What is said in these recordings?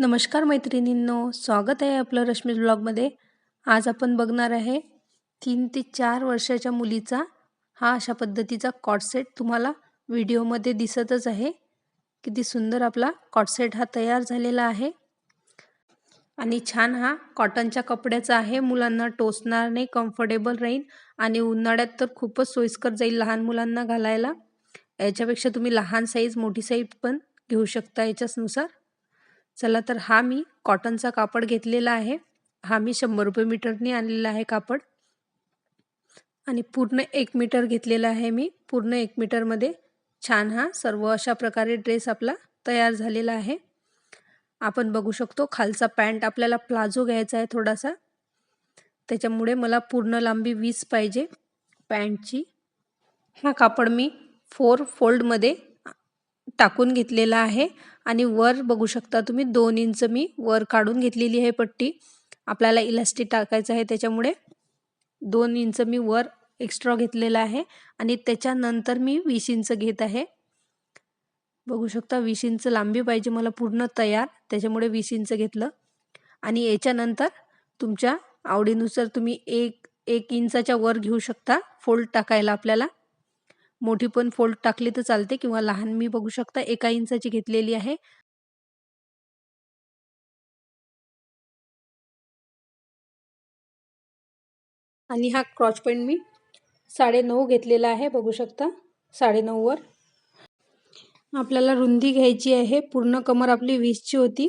नमस्कार मैत्रिणींनो स्वागत आहे आपलं रश्मी ब्लॉगमध्ये. आज आपण बघणार आहे तीन ते चार वर्षाच्या मुलीचा हा अशा पद्धतीचा कॉटसेट तुम्हाला व्हिडिओमध्ये दिसतच आहे. किती सुंदर आपला कॉटसेट हा तयार झालेला आहे. आणि छान हा कॉटनच्या कपड्याचा आहे. मुलांना टोचणार नाही कम्फर्टेबल राहील आणि उन्हाळ्यात तर खूपच सोयीस्कर जाईल लहान मुलांना घालायला. याच्यापेक्षा तुम्ही लहान साईज मोठी साईज पण घेऊ शकता याच्याचनुसार. चला तर हा मी कॉटनचा कापड घेतलेला आहे. हा मी शंभर रुपये मीटरने आणलेला आहे कापड. आणि पूर्ण एक मीटर घेतलेला आहे मी. पूर्ण एक मीटरमध्ये छान हा सर्व अशा प्रकारे ड्रेस आपला तयार झालेला आहे. आपण बघू शकतो खालचा पॅन्ट आपल्याला प्लाझो घ्यायचा आहे थोडासा. त्याच्यामुळे मला पूर्ण लांबी वीस पाहिजे पॅन्टची. हा कापड मी फोर फोल्डमध्ये टाकून घेतलेला आहे. आणि वर बघू शकता तुम्ही दोन इंच मी वर काढून घेतलेली आहे पट्टी. आपल्याला इलास्टिक टाकायचं आहे त्याच्यामुळे दोन इंच मी वर एक्स्ट्रा घेतलेला आहे. आणि त्याच्यानंतर मी वीस इंच घेत आहे. बघू शकता वीस इंच लांबी पाहिजे मला पूर्ण तयार. त्याच्यामुळे वीस इंच घेतलं. आणि याच्यानंतर तुमच्या आवडीनुसार तुम्ही एक एक इंचाच्या वर घेऊ शकता. फोल्ड टाकायला आपल्याला. मोठी पण फोल्ड टाकली तर चालते किंवा लहान मी बघू शकता एका इंचाची घेतलेली आहे. आणि हा क्रॉच पॉईंट मी साडे नऊ घेतलेला आहे बघू शकता. साडे आपल्याला रुंदी घ्यायची आहे. पूर्ण कमर आपली वीसची होती.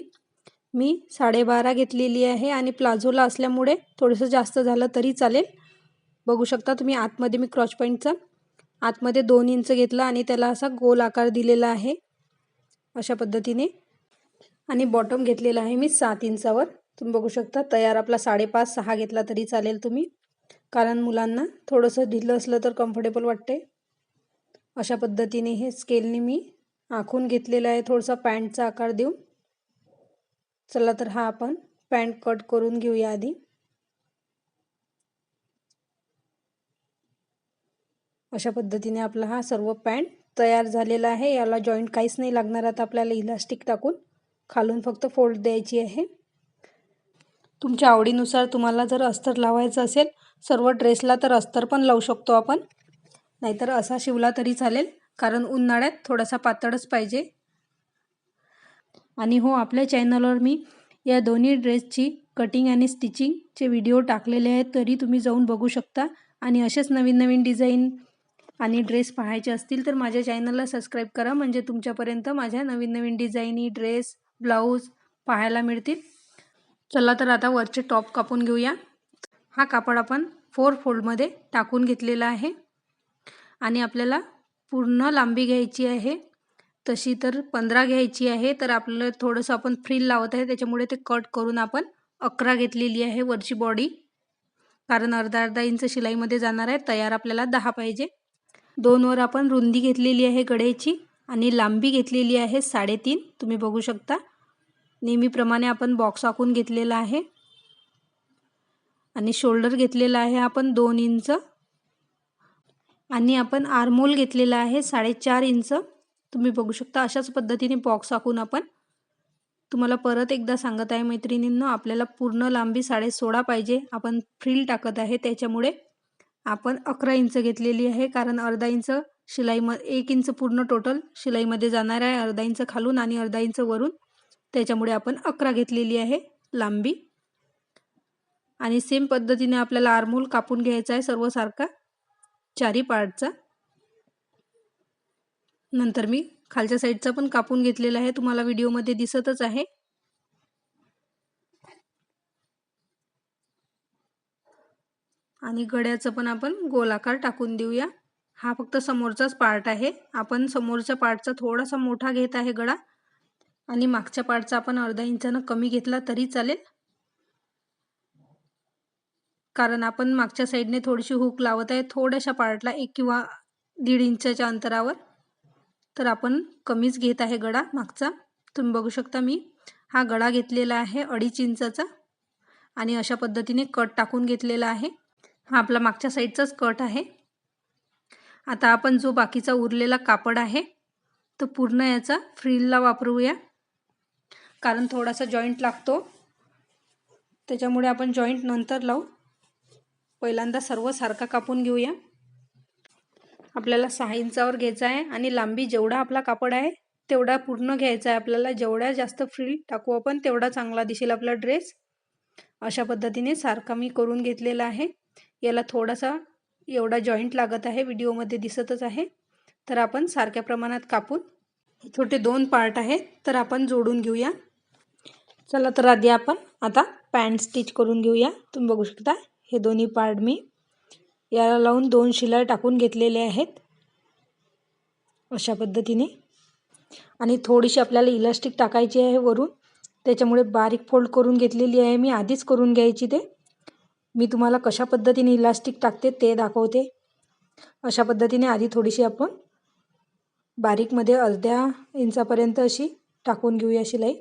मी साडेबारा घेतलेली आहे आणि प्लाझोला असल्यामुळे थोडंसं जास्त झालं तरी चालेल. बघू शकता तुम्ही आतमध्ये मी क्रॉच पॉईंटचा आतमध्ये दोन इंच घेतला आणि त्याला असा गोल आकार दिलेला आहे. अशा पद्धतीने. आणि बॉटम घेतलेला आहे मी सात इंचावर. तुम्ही बघू शकता तयार आपला साडेपाच सहा घेतला तरी चालेल तुम्ही. कारण मुलांना थोडंसं ढिलं असलं तर कम्फर्टेबल वाटते. अशा पद्धतीने हे स्केलने मी आखून घेतलेलं आहे थोडासा पॅन्टचा आकार देऊन. चला तर हा आपण पॅन्ट कट करून घेऊया आधी. अशा पद्धतीने आपला हा सर्व पॅन्ट तयार झालेला आहे. याला जॉईंट काहीच नाही लागणार. आता आपल्याला इलास्टिक टाकून खालून फक्त फोल्ड द्यायची आहे. तुमच्या आवडीनुसार तुम्हाला जर अस्तर लावायचं असेल सर्व ड्रेसला तर अस्तर पण लावू शकतो आपण. नाहीतर असा शिवला तरी चालेल कारण उन्हाळ्यात थोडासा पातळच पाहिजे. आणि हो आपल्या चॅनलवर मी या दोन्ही ड्रेसची कटिंग आणि स्टिचिंगचे व्हिडिओ टाकलेले आहेत तरी तुम्ही जाऊन बघू शकता. आणि असेच नवीन नवीन डिझाईन आणि ड्रेस पाहायचे असतील तर माझ्या चॅनलला सबस्क्राईब करा. म्हणजे तुमच्यापर्यंत माझ्या नवीन नवीन डिझाईनी ड्रेस ब्लाऊज पाहायला मिळतील. चला तर आता वरचे टॉप कापून घेऊया. हा कापड आपण फोर फोल्डमध्ये टाकून घेतलेला आहे. आणि आपल्याला पूर्ण लांबी घ्यायची आहे. तशी तर पंधरा घ्यायची आहे. तर आपल्याला थोडंसं आपण फ्रील लावत आहे. त्याच्यामुळे ते कट करून आपण अकरा घेतलेली आहे वरची बॉडी. कारण अर्धा अर्धा इंच शिलाईमध्ये जाणार आहे. तयार आपल्याला दहा पाहिजे. दोनवर आपण रुंदी घेतलेली आहे गड्याची आणि लांबी घेतलेली आहे साडेतीन. तुम्ही बघू शकता. नेहमीप्रमाणे आपण बॉक्स आखून घेतलेला आहे. आणि शोल्डर घेतलेला आहे आपण दोन इंच. आणि आपण आर्मोल घेतलेला आहे साडेचार इंच. तुम्ही बघू शकता अशाच पद्धतीने बॉक्स आखून आपण. तुम्हाला परत एकदा सांगत आहे मैत्रिणींनो आपल्याला पूर्ण लांबी साडे सोळा पाहिजे. आपण फ्रील टाकत आहे त्याच्यामुळे आपण अकरा इंच घेतलेली आहे कारण अर्धा इंच शिलाई म एक इंच पूर्ण टोटल शिलाईमध्ये जाणार आहे अर्धा इंच खालून आणि अर्धा इंच वरून. त्याच्यामुळे आपण अकरा घेतलेली आहे लांबी. आणि सेम पद्धतीने आपल्याला आरमोल कापून घ्यायचा आहे सर्वसारखा चारी पार्टचा. नंतर मी खालच्या साईडचा पण कापून घेतलेला आहे तुम्हाला व्हिडिओमध्ये दिसतच आहे. आणि गड्याचं पण आपण गोलाकार टाकून देऊया. हा फक्त समोरचाच पार्ट आहे. आपण समोरच्या पार्टचा थोडासा मोठा घेत आहे गळा. आणि मागच्या पार्टचा आपण अर्धा इंचानं कमी घेतला तरी चालेल. कारण आपण मागच्या साईडने थोडीशी हुक लावत आहे. थोड्याशा पार्टला एक किंवा दीड इंचाच्या अंतरावर. तर आपण कमीच घेत आहे गडा मागचा. तुम्ही बघू शकता मी. हा गळा घेतलेला आहे अडीच इंचाचा. आणि अशा पद्धतीने कट टाकून घेतलेला आहे. हा आपला मागच्या साईडचाच कट आहे. आता आपण जो बाकीचा उरलेला कापड आहे तो पूर्ण याचा फ्रीलला वापरूया. कारण थोडासा जॉईंट लागतो. त्याच्यामुळे आपण जॉईंट नंतर लावू. पहिल्यांदा सर्व सारखा कापून घेऊया. आपल्याला सहा इंचावर घ्यायचा आहे आणि लांबी जेवढा आपला कापड आहे तेवढा पूर्ण घ्यायचा आहे. आपल्याला जेवढा जास्त फ्रील टाकू आपण तेवढा चांगला दिसेल आपला ड्रेस. अशा पद्धतीने सारखा मी करून घेतलेला आहे. याला थोडासा एवढा जॉईंट लागत आहे व्हिडिओमध्ये दिसतच आहे. तर आपण सारख्या प्रमाणात कापून छोटे दोन पार्ट आहेत तर आपण जोडून घेऊया. चला तर आधी आपण आता पॅन्ट स्टिच करून घेऊया. तुम्ही बघू शकता हे दोन्ही पार्ट मी याला लावून दोन शिलाई टाकून घेतलेले आहेत. अशा पद्धतीने. आणि थोडीशी आपल्याला इलास्टिक टाकायची आहे वरून. त्याच्यामुळे बारीक फोल्ड करून घेतलेली आहे मी आधीच करून घ्यायची ते. मी तुम्हाला कशा पद्धतीने इलास्टिक टाकते ते दाखवते. अशा पद्धतीने आधी थोडीशी आपण बारीकमध्ये अर्ध्या इंचापर्यंत अशी टाकून घेऊया शिलाई.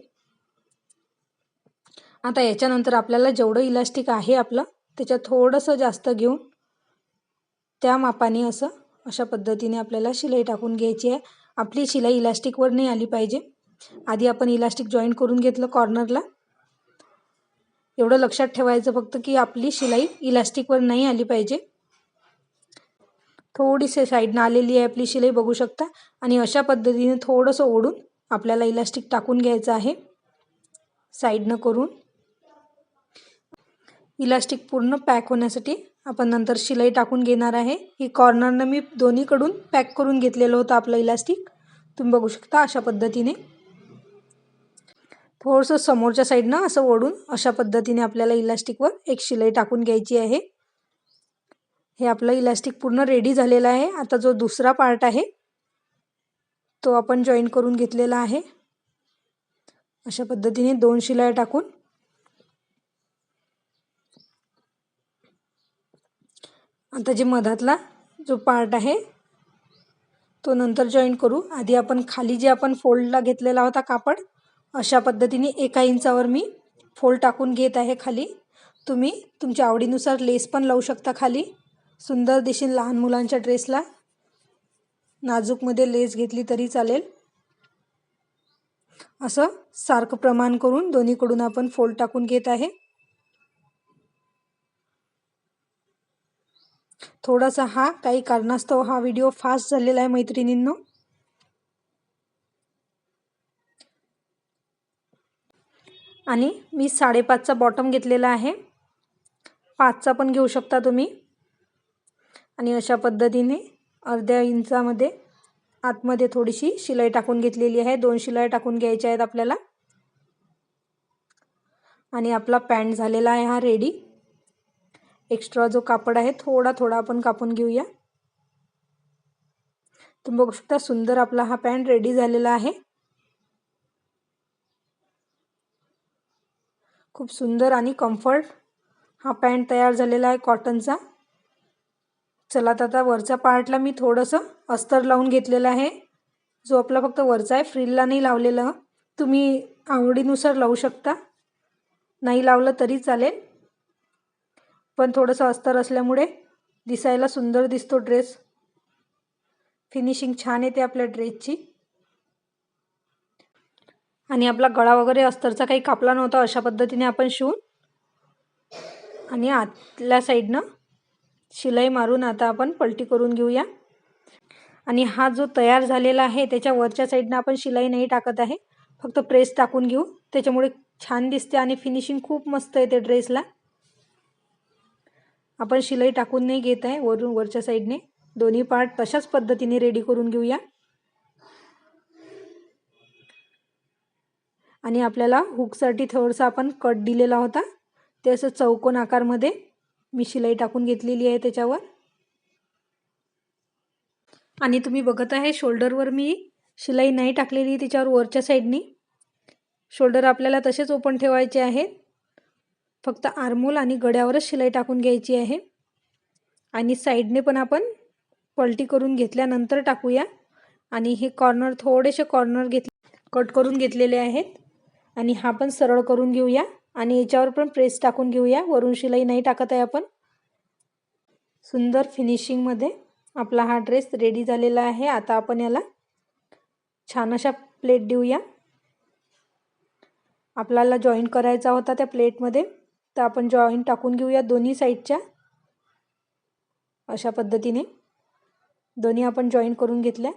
आता याच्यानंतर आपल्याला जेवढं इलास्टिक आहे आपलं त्याच्यात थोडंसं जास्त घेऊन त्या मापाने असं अशा पद्धतीने आपल्याला शिलाई टाकून घ्यायची आहे. आपली शिलाई इलास्टिकवर नाही आली पाहिजे. आधी आपण इलास्टिक जॉईन करून घेतलं कॉर्नरला एवढं लक्षात ठेवायचं फक्त की आपली शिलाई इलास्टिकवर नाही आली पाहिजे. थोडीशी साईडनं आलेली आहे आपली शिलाई बघू शकता. आणि अशा पद्धतीने थोडंसं ओढून आपल्याला इलास्टिक टाकून घ्यायचं आहे. साईडनं करून. इलास्टिक पूर्ण पॅक होण्यासाठी आपण नंतर शिलाई टाकून घेणार आहे. ही कॉर्नरनं मी दोन्हीकडून पॅक करून घेतलेलं होतं आपलं इलास्टिक तुम्ही बघू शकता अशा पद्धतीने. थोडंसं समोरच्या साईडनं असं ओढून अशा पद्धतीने आपल्याला इलास्टिकवर एक शिलाई टाकून घ्यायची आहे. हे आपलं इलास्टिक पूर्ण रेडी झालेलं आहे. आता जो दुसरा पार्ट आहे तो आपण जॉईन करून घेतलेला आहे. अशा पद्धतीने दोन शिलाई टाकून आता जे मधातला जो पार्ट आहे तो नंतर जॉईन करू. आधी आपण खाली जे आपण फोल्डला घेतलेला होता कापड अशा पद्धतीने एका इंचावर मी फोल्ड टाकून घेत आहे खाली. तुम्ही तुमच्या आवडीनुसार लेस पण लावू शकता खाली. सुंदर दिशेन लहान मुलांच्या ड्रेसला. नाजूकमध्ये लेस घेतली तरी चालेल. असं सारखं प्रमाण करून दोन्हीकडून आपण फोल्ड टाकून घेत आहे. थोडासा हा काही कारणास्तव हा व्हिडिओ फास्ट झालेला आहे मैत्रिणींनो. आणि मी साडेपाचचा बॉटम घेतलेला आहे. पाचचा पण घेऊ शकता तुम्ही. आणि अशा पद्धतीने अर्ध्या इंचामध्ये आतमध्ये थोडीशी शिलाई टाकून घेतलेली आहे. दोन शिलाई टाकून घ्यायच्या आहेत आपल्याला. आणि आपला पॅन्ट झालेला आहे हा रेडी एक्स्ट्रा जो कापड आहे थोडा थोडा आपण कापून घेऊया. तुम्ही बघू शकता सुंदर आपला हा पॅन्ट रेडी झालेला आहे. खूप सुंदर आणि कम्फर्ट हा पॅन्ट तयार झालेला आहे कॉटनचा चला तर आता वरच्या पार्टला मी थोडंसं अस्तर लावून घेतलेलं आहे. जो आपला फक्त वरचा आहे फ्रीलला नाही लावलेलं. तुम्ही आवडीनुसार लावू शकता. नाही लावलं तरी चालेल. पण थोडंसं अस्तर असल्यामुळे दिसायला सुंदर दिसतो ड्रेस फिनिशिंग छान येते आपल्या ड्रेसची आणि आपला गळा वगैरे अस्तरचा काही कापला नव्हता अशा पद्धतीने आपण शिवून. आणि आतल्या साईडनं शिलाई मारून आता आपण पलटी करून घेऊया. आणि हा जो तयार झालेला आहे त्याच्या वरच्या साईडनं आपण शिलाई नाही टाकत आहे. फक्त प्रेस टाकून घेऊ. त्याच्यामुळे छान दिसते आणि फिनिशिंग खूप मस्त येते ड्रेसला. आपण शिलाई टाकून नाही घेत आहे. वरून वरच्या साईडने दोन्ही पार्ट तशाच पद्धतीने रेडी करून घेऊया. आणि आपल्याला हुकसाठी थोडंसं आपण कट दिलेला होता. ते असं चौकोन आकारमध्ये मी शिलाई टाकून घेतलेली आहे त्याच्यावर. आणि तुम्ही बघत आहे शोल्डरवर मी शिलाई नाही टाकलेली त्याच्यावर वरच्या साईडनी शोल्डर आपल्याला तसेच ओपन ठेवायचे आहेत. फक्त आरमोल आणि गड्यावरच शिलाई टाकून घ्यायची आहे. आणि साईडने पण आपण पलटी करून घेतल्यानंतर टाकूया. आणि हे कॉर्नर थोडेसे कॉर्नर घेत कट करून घेतलेले आहेत. आणि हा पण सरळ करून घेऊया. आणि याच्यावर पण प्रेस टाकून घेऊया. वरून शिलाई नाही टाकत आहे आपण. सुंदर फिनिशिंगमध्ये आपला हा ड्रेस रेडी झालेला आहे. आता आपण याला छान अशा प्लेट देऊया. आपल्याला जॉईन करायचा होता त्या प्लेटमध्ये तर आपण जॉईन टाकून घेऊया दोन्ही साईडच्या अशा पद्धतीने. दोन्ही आपण जॉईन करून घेतल्या.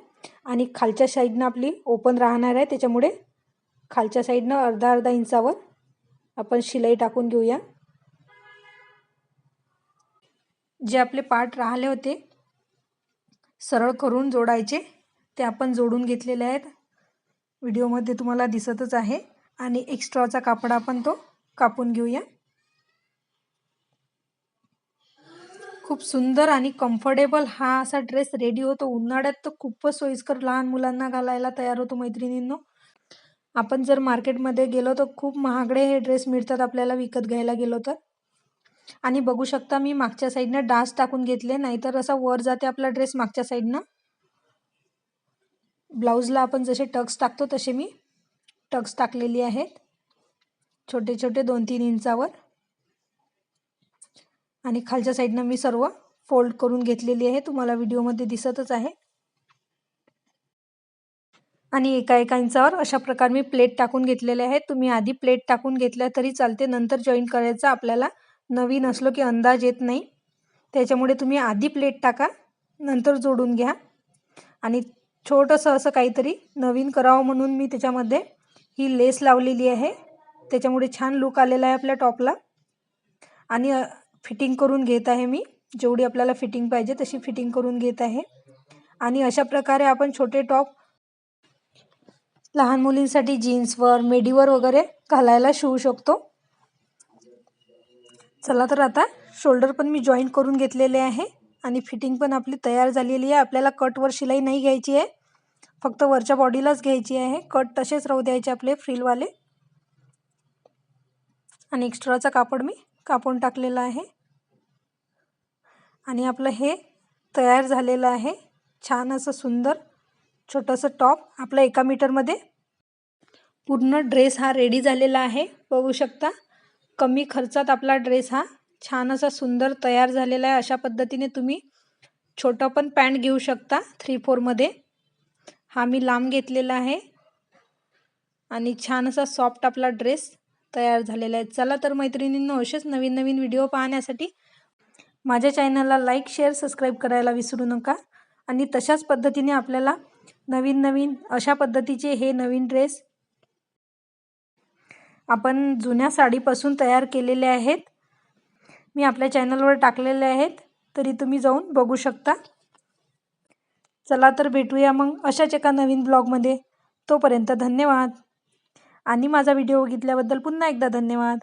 आणि खालच्या साईडनं आपली ओपन राहणार आहे. त्याच्यामुळे खालच्या साईडनं अर्धा अर्धा इंचावर आपण शिलाई टाकून घेऊया. जे आपले पार्ट राहिले होते सरळ करून जोडायचे ते आपण जोडून घेतलेले आहेत. व्हिडिओमध्ये तुम्हाला दिसतच आहे. आणि एक्स्ट्राचा कापड आपण तो कापून घेऊया. खूप सुंदर आणि कम्फर्टेबल हा असा ड्रेस रेडी होतो. उन्हाळ्यात तर खूपच सोयीस्कर लहान मुलांना घालायला तयार होतो मैत्रिणींनो. आपण जर मार्केटमध्ये गेलो तर खूप महागडे हे ड्रेस मिळतात आपल्याला विकत घ्यायला गेलो तर. आणि बघू शकता मी मागच्या साईडनं डास टाकून घेतले नाहीतर असा वर जाते आपला ड्रेस मागच्या साईडनं. ब्लाऊजला आपण जसे टक्स टाकतो तसे मी टक्स टाकलेली आहेत. छोटे छोटे दोन तीन इंचावर. आणि खालच्या साईडनं मी सर्व फोल्ड करून घेतलेली आहे. तुम्हाला व्हिडिओमध्ये दिसतच आहे. आणि एका एका इंचावर अशा प्रकारे मी प्लेट टाकून घेतलेले आहेत. तुम्ही आधी प्लेट टाकून घेतल्या तरी चालते. नंतर जॉईन करायचं आपल्याला नवीन असलो की अंदाज येत नाही. त्याच्यामुळे तुम्ही आधी प्लेट टाका नंतर जोडून घ्या. आणि छोटंसं असं काहीतरी नवीन करावं म्हणून मी त्याच्यामध्ये ही लेस लावलेली आहे. त्याच्यामुळे छान लुक आलेला आहे आपल्या टॉपला आणि फिटिंग करून घेत आहे मी. जेवढी आपल्याला फिटिंग पाहिजे तशी फिटिंग करून घेत आहे. आणि अशा प्रकारे आपण छोटे टॉप लहान मुलींसाठी जीन्सवर मेडीवर वगैरे घालायला शिवू शकतो. चला तर आता शोल्डर पण मी जॉईन करून घेतलेले आहे आणि फिटिंग पण आपली तयार झालेली आहे. आपल्याला कटवर शिलाई नाही घ्यायची आहे. फक्त वरच्या बॉडीलाच घ्यायची आहे. कट तसेच राहू द्यायचे आपले फ्रीलवाले. आणि एक्स्ट्राचा कापड मी कापून टाकलेला आहे. आणि आपलं हे तयार झालेलं आहे. छान असं सुंदर छोटंसं टॉप आपलं एका मीटरमध्ये. पूर्ण ड्रेस हा रेडी झालेला आहे. बघू शकता कमी खर्चात आपला ड्रेस हा छान असा सुंदर तयार झालेला आहे. अशा पद्धतीने तुम्ही छोटं पण पॅन्ट घेऊ शकता थ्री फोरमध्ये हा मी लांब घेतलेला आहे. आणि छान असा सॉफ्ट आपला ड्रेस तयार झालेला आहे. चला तर मैत्रिणींना असेच नवीन नवीन व्हिडिओ पाहण्यासाठी माझ्या चॅनलला लाईक शेअर सबस्क्राईब करायला विसरू नका. आणि तशाच पद्धतीने आपल्याला नवीन नवीन अशा पद्धतीचे हे नवीन ड्रेस आपण जुन्या साडीपासून तयार केलेले आहेत. मी आपल्या चॅनलवर टाकलेले आहेत. तरी तुम्ही जाऊन बघू शकता. चला तर भेटूया मग अशाच एका नवीन ब्लॉगमध्ये तोपर्यंत धन्यवाद. आणि माझा व्हिडिओ बघितल्याबद्दल पुन्हा एकदा धन्यवाद.